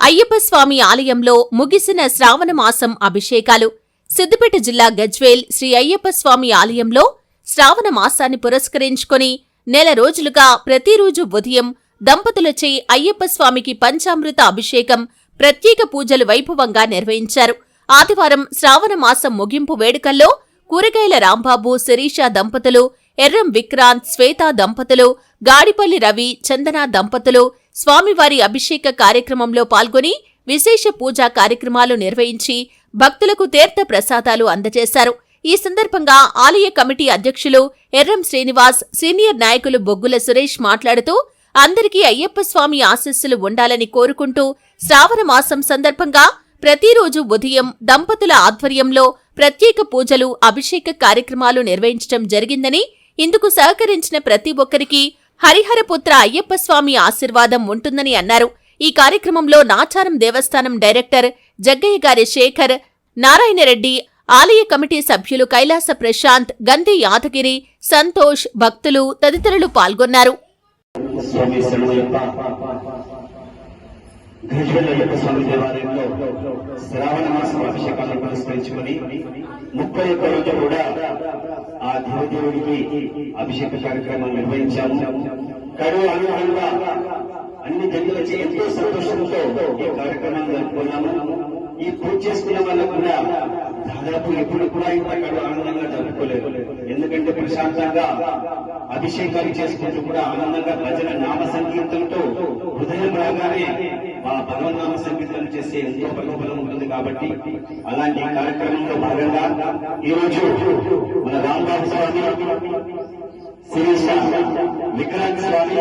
అయ్యప్ప స్వామి ఆలయంలో ముగిసిన శ్రావణమాసం అభిషేకాలు. సిద్దిపేట జిల్లా గజ్వేల్ శ్రీ అయ్యప్పస్వామి ఆలయంలో శ్రావణ మాసాన్ని పురస్కరించుకొని నెల రోజులుగా ప్రతిరోజు ఉదయం దంపతులచే అయ్యప్ప స్వామికి పంచామృత అభిషేకం ప్రత్యేక పూజలు వైభవంగా నిర్వహించారు. ఆదివారం శ్రావణమాసం ముగింపు వేడుకల్లో కూరగాయల రాంబాబు శిరీష దంపతులు ఎర్రం విక్రాంత్ శ్వేత దంపతులు గాడిపల్లి రవి చందన దంపతులు స్వామివారి అభిషేక కార్యక్రమంలో పాల్గొని విశేష పూజా కార్యక్రమాలు నిర్వహించి భక్తులకు తీర్థ ప్రసాదాలు అందజేశారు. ఈ సందర్భంగా ఆలయ కమిటీ అధ్యక్షులు ఎర్రం శ్రీనివాస్ సీనియర్ నాయకులు బొగ్గుల సురేష్ మాట్లాడుతూ అందరికీ అయ్యప్ప స్వామి ఆశస్సులు ఉండాలని కోరుకుంటూ శ్రావణ మాసం సందర్భంగా ప్రతిరోజు ఉదయం దంపతుల ఆధ్వర్యంలో ప్రత్యేక పూజలు అభిషేక కార్యక్రమాలు నిర్వహించడం జరిగిందని ఇందుకు సహకరించిన ప్రతి ఒక్కరికి హరిహరపుత్ర అయ్యప్ప స్వామి ఆశీర్వాదం ఉంటుందని అన్నారు. ఈ కార్యక్రమంలో నాచారం దేవస్థానం డైరెక్టర్ జగ్గయ్య గారి శేఖర్ నారాయణరెడ్డి ఆలయ కమిటీ సభ్యులు కైలాస ప్రశాంత్ గంధి యాదగిరి సంతోష్ భక్తులు తదితరులు పాల్గొన్నారు. స్వామి శరణయ్యప్ప స్వామి దేవాలయంలో శ్రావణ మాసం అభిషేకాన్ని పురస్కరించుకుని ముప్పై ఒక్క రోజు కూడా ఆ దేవదేవుడికి అభిషేక కార్యక్రమాలు నిర్వహించాము. కరువు అనుగుణంగా అన్ని జనులచే ఎంతో సంతోషంతో ఈ కార్యక్రమాన్ని జరుపుకున్నాము. ఈ పూజ చేసుకున్న వాళ్ళకు కూడా దాదాపు ఎప్పుడు కూడా ఇంత కడు ఆనందంగా జరుపుకోలేదు. ఎందుకంటే ప్రశాంతంగా అభిషేకాలు చేసుకుంటూ కూడా ఆనందంగా భజన నామ సంగీతంతో హృదయం రాగానే ఆ భగవన్నామ సంగీతం చేసే ఎంతో ప్రలోభనం ఉంటుంది కాబట్టి అలాంటి కార్యక్రమంలో భాగంగా ఈ రోజు మన రాంబాబు స్వామి శిరీష విక్రాంత్ స్వామి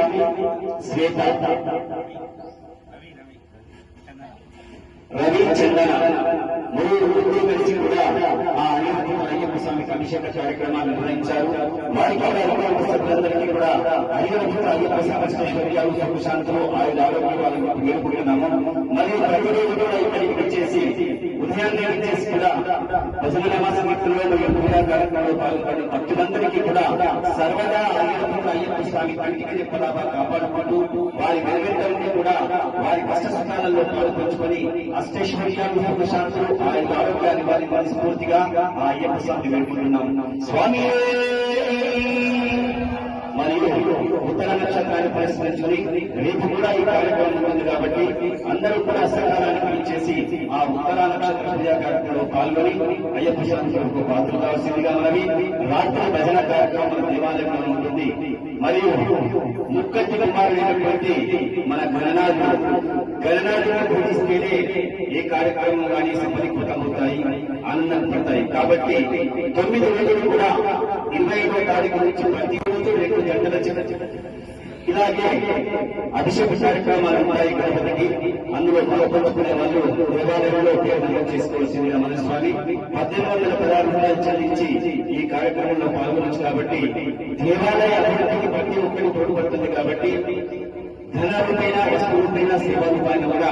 శ్వేత రవి చందన మూడు కలిసి కూడా ఆ అనుభవం అయ్యప్ప అభిషేక కార్యక్రమాలు నిర్వహించారు వారికి కూడా అయ్యప్ప అయ్యప్ప అయ్యప్ప సమస్తైశ్వర్యాలు సుఖ శాంతులు ఆయన ఆరోగ్యం వాళ్ళకి వేడుకుంటున్నాము మరియు ప్రతిరోజు కూడా ఇక్కడికి వచ్చేసి ఉదయాన్నే వచ్చేసి కూడా భజన నమాసమర్థంలో మరియు పూజా కార్యక్రమాలు పాల్గొన్న భక్తులందరికీ కూడా సర్వదా అయ్యప్ప అయ్యప్ప స్వామి కంటికి చెప్పలాగా కాపాడుకుంటూ వారి వెలుగెత్తలను కూడా వారి కష్ట సుఖాలలో పాల్పంచుకొని అష్టైశ్వర్యాలు సుఖ శాంతులు ఆయన ఆరోగ్యాన్ని వారి మనస్ఫూర్తిగా ఆ అయ్యప్ప స్వామి వేడుకుంటున్నాం స్వామి మరియు ఉత్తర నక్షత్రాన్ని పరిశీలించుకుని రేపు కూడా ఈ కార్యక్రమం ఉంది కాబట్టి అందరూ కూడా సకాలానికి ఇచ్చేసి ఆ ఉత్తర నక్షత్ర పూజా కార్యక్రమంలో పాల్గొని అయ్యప్ప స్వామి పాత్రలు కావాల్సిందిగా మనవి. రాత్రి భజన కార్యక్రమం దేవాలయంలో ఉంటుంది. మరియు ముక్కటి కుమారుడైనటువంటి మన కాదు గణనాథుడు పూజిస్తేనే ఏ కార్యక్రమం కానీ సఫలీకృతం అవుతాయి ఆనందం పడతాయి కాబట్టి తొమ్మిది రోజులు కూడా ఇరవై ఐదో తారీఖు నుంచి ప్రతి రోజు రెండు గంటల ఇలాగే అభిషేక కార్యక్రమాలు ఉంటాయి గణపతికి అందులో పాల్పంచుకునే వాళ్ళు దేవాలయంలో ఉపయోగంగా చేసుకోవాల్సింది మన పద్దెనిమిది వందల పదహారు రూపాయలు ఈ కార్యక్రమంలో పాల్గొనొచ్చు కాబట్టి దేవాలయ అభివృద్ధికి ప్రతి ఒక్కరి తోడ్పడుతుంది కాబట్టి ధన రూపైన వస్తువు రూపైన సేవ రూపాయన కూడా